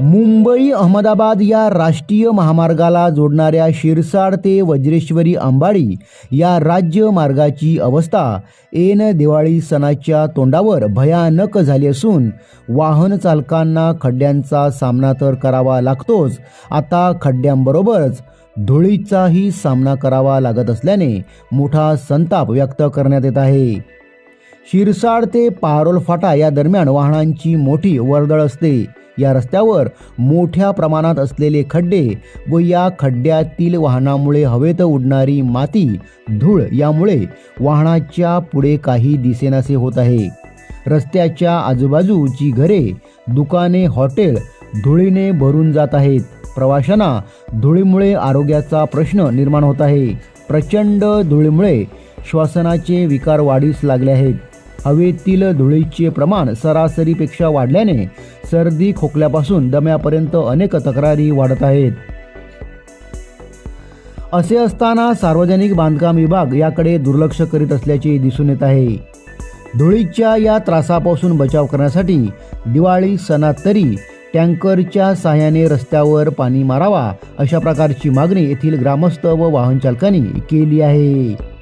मुंबई अहमदाबाद या राष्ट्रीय महामार्गाला जोडणाऱ्या शिरसाड ते वज्रेश्वरी अंबाडी या राज्य मार्गाची अवस्था ऐन दिवाळी सणाच्या तोंडावर भयानक झाली असून वाहन चालकांना खड्ड्यांचा सामना तर करावा लागतोच. आता खड्ड्यांबरोबरच धुळीचाही सामना करावा लागत असल्याने मोठा संताप व्यक्त करण्यात येत आहे. शिरसाड ते पारोल फाटा या दरम्यान वाहनांची मोठी वर्दळ असते. या रस्त्यावर मोठ्या प्रमाणात असलेले खड्डे व या खड्ड्यातील वाहनामुळे हवेत उडणारी माती धूळ यामुळे वाहनाच्या पुढे काही दिसेनासे होत आहे. रस्त्याच्या आजूबाजूची घरे दुकाने हॉटेल धुळीने भरून जात आहेत. प्रवाशांना धुळीमुळे आरोग्याचा प्रश्न निर्माण होत आहे. प्रचंड धुळीमुळे श्वसनाचे विकार वाढीस लागले आहेत. हवेतील धुळीचे प्रमाण सरासरीपेक्षा वाढल्याने सर्दी खोकल्यापासून दम्यापर्यंत अनेक तक्रारी वाढत आहेत. असे असताना सार्वजनिक बांधकाम विभाग याकडे दुर्लक्ष करीत असल्याचे दिसून येत आहे. धुळीच्या या त्रासापासून बचाव करण्यासाठी दिवाळी सणात तरी टँकरच्या सहाय्याने रस्त्यावर पाणी मारावा अशा प्रकारची मागणी येथील ग्रामस्थ व वाहनचालकांनी केली आहे.